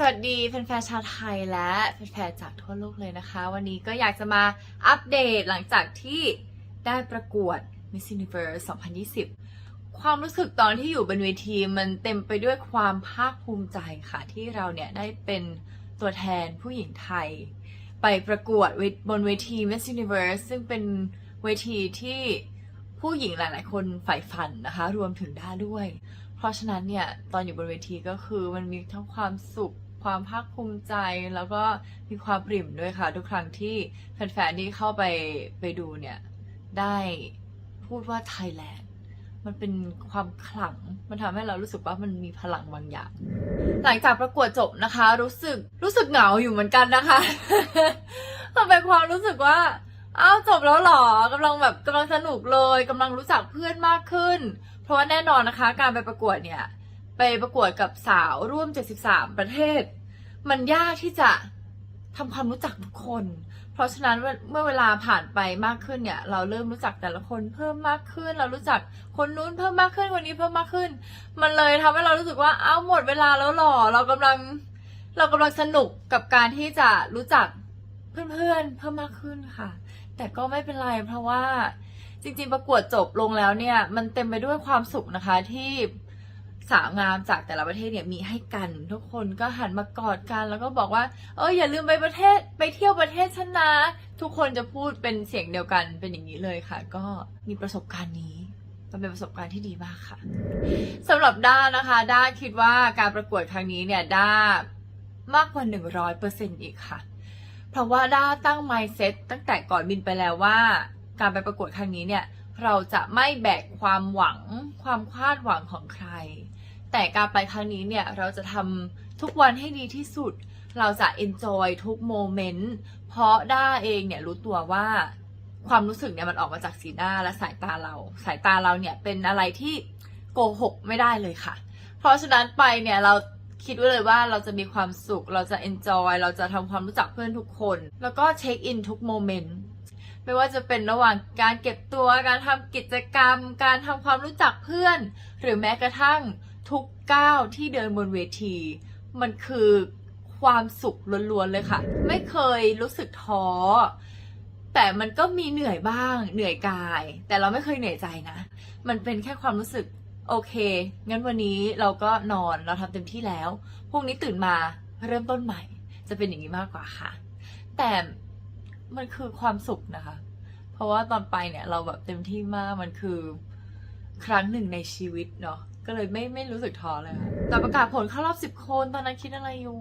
สวัสดีแฟนๆชาวไทยและแฟนๆจากทั่วโลกเลยนะคะ วันนี้ก็อยากจะมาอัปเดตหลังจากที่ได้ประกวด Miss Universe 2020 ความรู้สึกตอนที่อยู่บนเวทีมันเต็มไปด้วยความภาคภูมิใจค่ะ ที่เราเนี่ยได้เป็นตัวแทนผู้หญิงไทย ไปประกวดบนเวที Miss Universe ซึ่งเป็นเวทีที่ผู้หญิงหลาย ๆ คนใฝ่ฝันนะคะ รวมถึงด้าด้วย เพราะฉะนั้นเนี่ย ตอนอยู่บนเวทีก็คือมันมีทั้งความสุข ความภาคภูมิใจแล้วก็มีความปริ่มด้วยค่ะ ทุกครั้งที่แฟนๆที่เข้าไปไปดูเนี่ย ได้พูดว่าไทยแลนด์มันเป็นความขลัง มันทำให้เรารู้สึกว่ามันมีพลังบางอย่าง หลังจากประกวดจบนะคะ รู้สึกรู้สึกเหงาอยู่เหมือนกันนะคะมันเป็นความรู้สึกว่าอ้าวจบแล้วหรอกำลังแบบกำลังสนุกเลยกำลังรู้จักเพื่อนมากขึ้น เพราะว่าแน่นอนนะคะ การไปประกวดเนี่ย ไปประกวดกับสาวร่วม 73 ประเทศ มันยากที่จะทำความรู้จักทุกคน เพราะฉะนั้นเมื่อเวลาผ่านไปมากขึ้นเนี่ย เราเริ่มรู้จักแต่ละคนเพิ่มมากขึ้น เรารู้จักคนนู้นเพิ่มมากขึ้นคนนี้เพิ่มมากขึ้น มันเลยทำให้เรารู้สึกว่าเอ้าหมดเวลาแล้วหรอเรากำลังเรากำลังสนุกกับการที่จะรู้จักเพื่อนๆเพิ่มมากขึ้นค่ะ แต่ก็ไม่เป็นไรเพราะว่าจริงๆประกวดจบลงแล้วเนี่ย มันเต็มไปด้วยความสุขนะคะที่ สาวงามจากแต่ละประเทศเนี่ยมีให้กันทุกคนก็หันมากอดกัน แล้วก็บอกว่า เอออย่าลืมไปประเทศไปเที่ยวประเทศฉันนะทุกคนจะพูดเป็นเสียงเดียวกันเป็นอย่างนี้เลยค่ะ ก็มีประสบการณ์นี้มันเป็นประสบการณ์ที่ดีมากค่ะสำหรับด้านะคะ ด้าคิดว่าการประกวดครั้งนี้เนี่ยด้ามากกว่า 100%อีกค่ะ เพราะว่าด้าตั้ง mindset ตั้งแต่ก่อนบินไปแล้วว่า การไปประกวดครั้งนี้เนี่ยเราจะไม่แบกความหวังความคาดหวังของใคร แต่การไปครั้งนี้เนี่ยเราจะทำทุกวันให้ดีที่สุด เราจะ enjoy ทุกโมเมนต์ เพราะด้าเองเนี่ยรู้ตัวว่าความรู้สึกเนี่ยมันออกมาจากสีหน้าและสายตาเรา สายตาเราเนี่ยเป็นอะไรที่โกหกไม่ได้เลยค่ะ เพราะฉะนั้นไปเนี่ยเราคิดไว้เลยว่าเราจะมีความสุข เราจะ enjoy เราจะทำความรู้จักเพื่อนทุกคน แล้วก็เช็คอินทุกโมเมนต์ไม่ว่าจะเป็นระหว่างการเก็บตัว การทำกิจกรรม การทำความรู้จักเพื่อน หรือแม้กระทั่ง ทุกก้าวที่เดินบนเวที มันคือความสุขล้วนๆเลยค่ะ ไม่เคยรู้สึกท้อแต่มันก็มีเหนื่อยบ้าง เหนื่อยกาย แต่เราไม่เคยเหนื่อยใจนะ มันเป็นแค่ความรู้สึกโอเค งั้นวันนี้เราก็นอนเราทำเต็มที่แล้ว พรุ่งนี้ตื่นมาเริ่มต้นใหม่ จะเป็นอย่างนี้มากกว่าค่ะ แต่มันคือความสุขนะคะ เพราะว่าตอนไปเนี่ยเราแบบเต็มที่มาก มันคือครั้งหนึ่งในชีวิตเนาะ ก็เลยไม่ไม่รู้สึกท้อเลยค่ะแต่ประกาศผลเข้ารอบสิบคนตอนนั้นคิดอะไรอยู่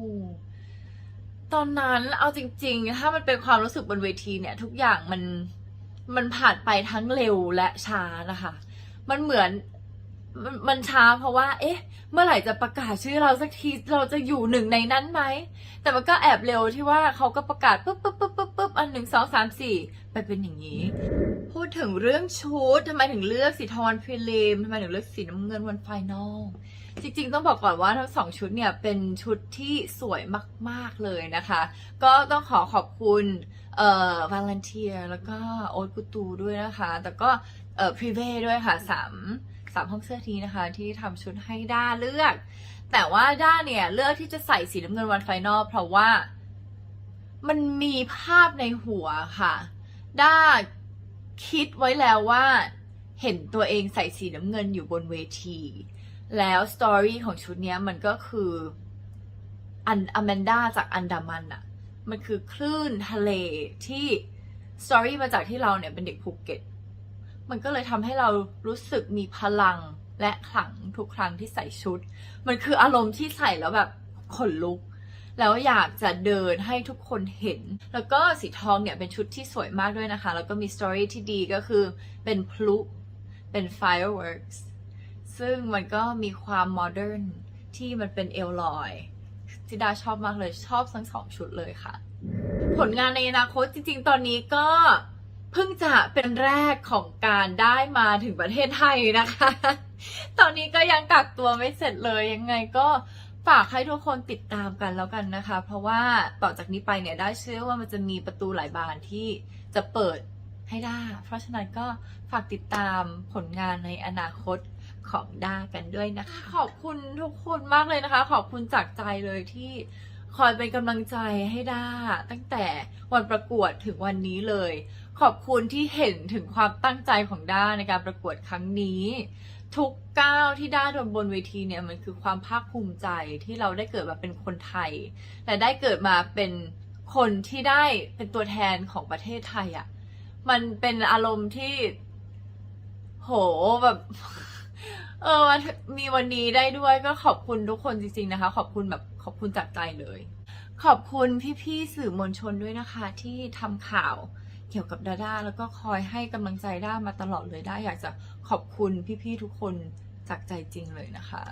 ตอนนั้นเอาจริง ๆ ถ้ามันเป็นความรู้สึกบนเวทีเนี่ย ทุกอย่างมันมันผ่านไปทั้งเร็วและช้านะคะ มันเหมือนมันมันช้าเพราะว่า เอ๊ะ เมื่อไหร่จะประกาศชื่อเราสักที เราจะอยู่หนึ่งในนั้นไหม แต่มันก็แอบเร็วที่ว่าเขาก็ประกาศปุ๊บปุ๊บปุ๊บปุ๊บปุ๊บอันหนึ่งสองสามสี่ไปเป็นอย่างนี้ พูดถึงเรื่องชุดทำไมถึงเลือกสีทอนพรีลิมทำไมถึงเลือกสีน้ำเงินวันไฟนอลจริงๆ ต้องบอกก่อนว่าทั้งสองชุดเนี่ยเป็นชุดที่สวยมาก ๆ เลยนะคะ ก็ต้องขอขอบคุณเอ่อวาเลนเทียแล้วก็โอ๊ตกุตูด้วยนะคะ แต่ก็เอ่อพรีเวด้วยค่ะสามสามห้องเสื้อทีนะคะ ที่ทำชุดให้ด้าเลือก แต่ว่าด้าเนี่ยเลือกที่จะใส่สีน้ำเงินวันไฟนอลเพราะว่ามันมีภาพในหัวค่ะ ด้า คิดไว้แล้วว่าเห็นตัวเองใส่สีน้ำเงินอยู่บนเวที แล้วสตอรี่ของชุดนี้มันก็คืออันอแมนดาจากอันดามันอะมันคือคลื่นทะเลที่สตอรี่มาจากที่เราเนี่ยเป็นเด็กภูเก็ต มันก็เลยทำให้เรารู้สึกมีพลังและขลังทุกครั้งที่ใส่ชุด มันคืออารมณ์ที่ใส่แล้วแบบขนลุก แล้วอยากจะเดินให้ทุกคนเห็น แล้วก็สีทองเนี่ยเป็นชุดที่สวยมากด้วยนะคะ แล้วก็มีสตอรี่ที่ดีก็คือเป็นพลุเป็น fireworks ซึ่งมันก็มีความโมเดิร์นที่มันเป็นเอลลอยที่ดาชอบมากเลยชอบทั้งสองชุดเลยค่ะ ผลงานในอนาคตจริงๆ ตอนนี้ก็เพิ่งจะเป็นแรกของการได้มาถึงประเทศไทยนะคะ ตอนนี้ก็ยังกักตัวไม่เสร็จเลยยังไงก็ ฝากให้ทุกคนติดตามกันแล้วกันนะคะ เพราะว่าต่อจากนี้ไปเนี่ยได้เชื่อว่ามันจะมีประตูหลายบานที่จะเปิดให้ได้เพราะฉะนั้นก็ฝากติดตามผลงานในอนาคตของด้ากันด้วยนะคะ ขอบคุณทุกคนมากเลยนะคะ ขอบคุณจากใจเลยที่คอยเป็นกำลังใจให้ด้า ตั้งแต่วันประกวดถึงวันนี้เลย ขอบคุณที่เห็นถึงความตั้งใจของด้าในการประกวดครั้งนี้ ทุกก้าวที่ได้โดนบนเวทีเนี่ยมันคือความภาคภูมิใจที่เราได้เกิดมาเป็นคนไทย และได้เกิดมาเป็นคนที่ได้เป็นตัวแทนของประเทศไทยอะ่ะมันเป็นอารมณ์ที่ โหแบบ เออมีวันนี้ได้ด้วยก็ขอบคุณทุกคนจริง ๆนะคะ ขอบคุณแบบขอบคุณจากใจเลย ขอบคุณพี่ๆสื่อมวลชนด้วยนะคะ ที่ทำข่าว เกี่ยวกับดาด้าแล้วก็คอยให้กำลังใจด้ามาตลอดเลยด้าอยากจะขอบคุณพี่ๆทุกคนจากใจจริงเลยนะคะ